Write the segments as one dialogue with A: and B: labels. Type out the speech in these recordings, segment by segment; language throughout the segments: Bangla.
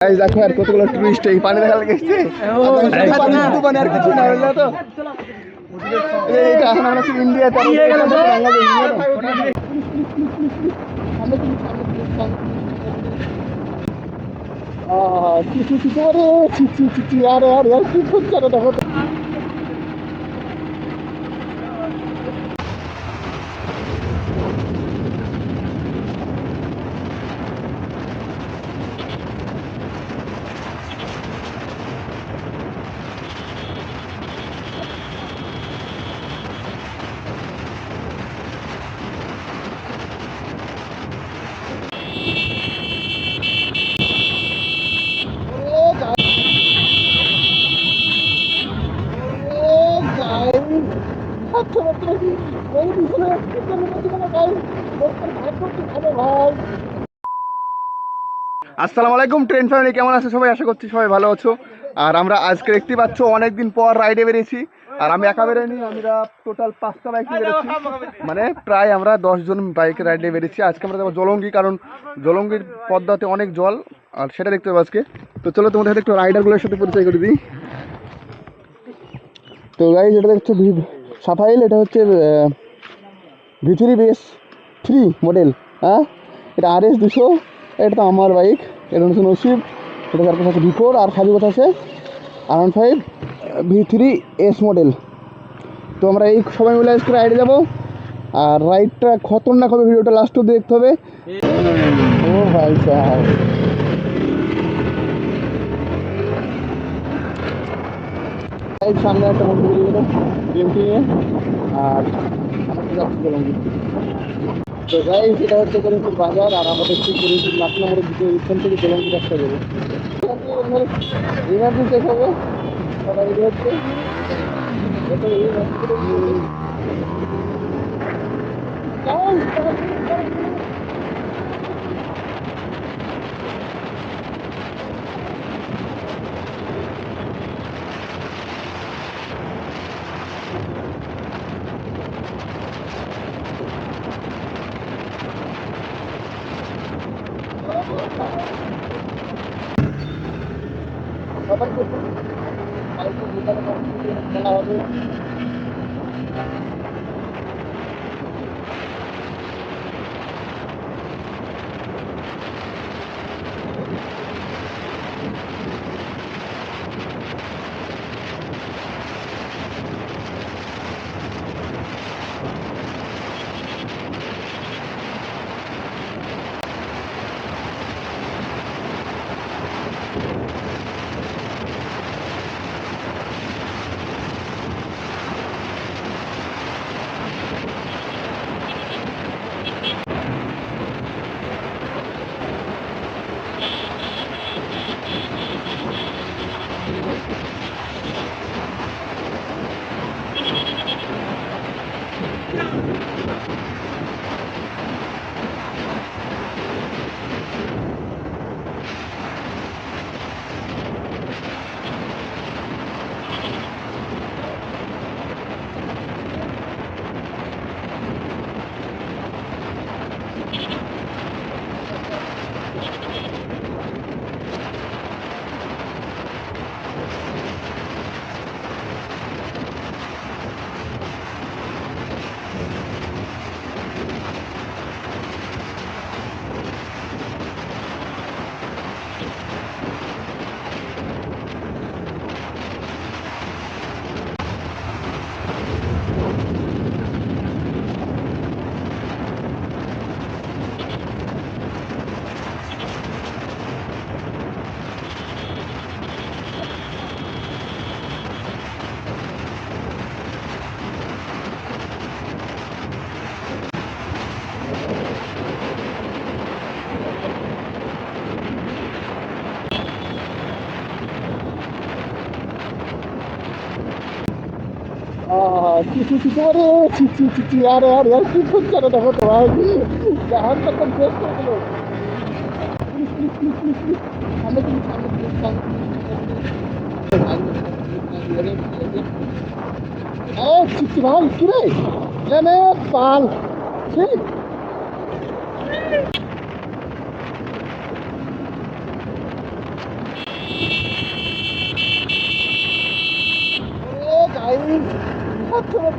A: এই দেখো আর কতগুলো টুরিস্ট এই পানি দেখা লেগেছে পানি আর কিছু না বুঝলে তো? এইটা এখন আমরা আর ওটা হচ্ছে বাংলাদেশ, বুঝলে তো? আহ, চি, চি, চি, আরে, চি, চি, চি, চি, আরে, আরে, আরে, কি করছে আরে, দেখো তো। ও, গাই- ও, গাই। আচ্ছা, আচ্ছা, এই পিছনে পিছনে পিছনে গাই। লোকটার ভাগ করতে হবে, ভাই। আসসালামু আলাইকুম ট্রেন ফ্যামিলি কেমন আছে সবাই? আশা করছি সবাই ভালো আছো। আর আমরা আজকে দেখতে পাচ্ছ, অনেকদিন পর রাইডে বেরিয়েছি। আর আমি একা বেরোয়নি আমরা টোটাল পাঁচটা বাইক নিয়ে বেরোচ্ছি। মানে প্রায় আমরা দশ জন বাইকে রাইডে বেরিয়েছি। আজকে আমরা যাব জলঙ্গি, কারণ জলঙ্গির পদ্মাতে অনেক জল, আর সেটা দেখতে পাবো আজকে। তো চলো তোমাদের সাথে একটু রাইডারগুলোর সাথে পরিচয় করে দিই। তো গাইজ এটা দেখছ সাফাইল, এটা হচ্ছে ভিথুরি বেস থ্রি মডেল হ্যাঁ? এটা আর এস দুশো এটা তো আমার বাইক, এটা হচ্ছে নসিব, এটা তার কাছে ভি ফোর আর ফাইভ কথা আছে আর one five V three S model. তো আমরা এই সবাই মিলে আজকে রাইডে যাব, আর রাইডটা খতরনাক হবে, ভিডিওটা লাস্ট অব্দি দেখতে হবে। ও ভাই সাহেব। সামনে একটা মন্দির আর যাচ্ছি তো যাই সেটা হচ্ছে করিমপুর বাজার, আর আমাদের ঠিক করিমপুর লাখ নম্বরের দিকে এখান থেকে জলন্ত রাস্তা যাবে। হচ্ছে এটা এই রাস্তা থেকে- যাও, যাও, যাও। সবার করতে কালকে বিকালে কম্পিটিশন খেলা হবে আহ, চি, চি, চি, আরে, চি, চি, চি, চি, আরে, আরে, আরে, কি করছে আরে, দেখো তো ভাই। জাহাজটা একদম শেষ করে দিলো। সামনে প্লিজ, সামনে প্লিজ,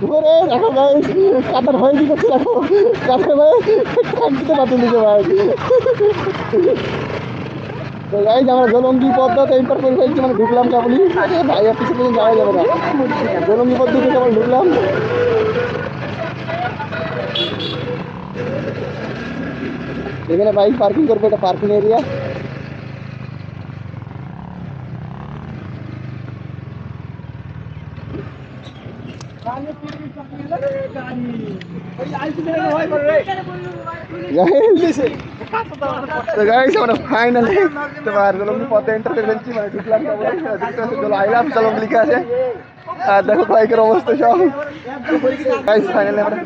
A: ধরে দেখো ভাই কাতার হয়ে গেছে দেখো। কাতার ভাই ভাই। তো গাইজ আমরা জলঙ্গি পদ্মাতে এন্টার করে ফেলছি মানে ঢুকলাম কেবলই ভাই, আর পিছনে পর্যন্ত যাওয়া যাবে না। জলঙ্গি পদ্মাতে কেবল ঢুকলাম। এখানে বাইক পার্কিং করবে এটা পার্কিং এরিয়া তো গাইস আমরা ফাইনালি তোমার জলঙ্গি পথে এন্টার করে ফেলছি মানে ঢুকলাম কেবলই দেখতে পাচ্ছি জল আই লাভ জলঙ্গি লিখা আছে আর দেখো বাইকের অবস্থা সব। গাইস ফাইনালি আমরা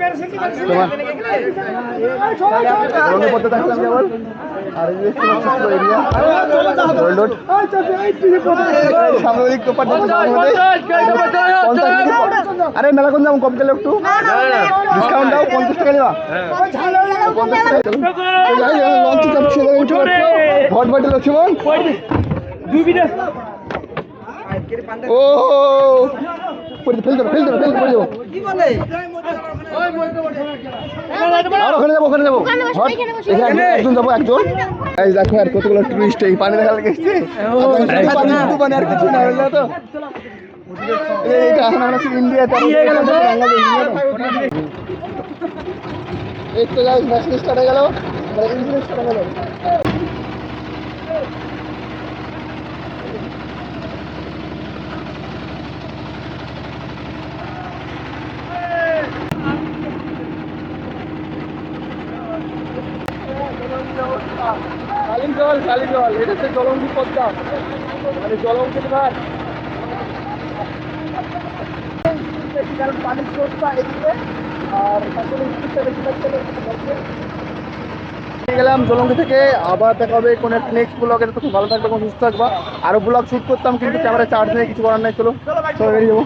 A: তোমার থাকলাম কেবল আর এই যে ছোট এরিয়া রোড রোড সামনে দিক টোপার দিকে আরে মেলা কোন দাম কম গেলে একটু। ডিসকাউন্ট দাও পঞ্চাশ টাকা দেওয়া পঞ্চাশ টাকা চলো লঞ্চ চাপছে ভট ভটে লক্ষ্মণ ও পড়ে ফেল দেবো ফেল দেবো ফেল পড়ে যাব আর ওখানে যাব ওখানে যাব। এখানে একজন যাব একজন। এই দেখো আর কতগুলো টুরিস্ট এই পানি দেখা পানি আর কিছু না হলো তো? এইটা এখন আমরা ইন্ডিয়াতে। এই তো গাইস ম্যাচ স্টার্ট হয়ে গেল। ইঞ্জিন স্টার্ট হয়ে গেল জল এটা হচ্ছে মানে পানির স্রোতটা এদিকে, আর তারপরে স্পিডটা বেশি থাকতে গেলাম জলঙ্গি থেকে, আবার দেখা হবে কোনো একটা নেক্সট ব্লগে তো খুব ভালো থাকবে সুস্থ থাকবা। আরও ব্লগ শুট করতাম, কিন্তু ক্যামেরা চার্জ নেই, কিছু করার নাই, চলো। চলো, বেরিয়ে যাব।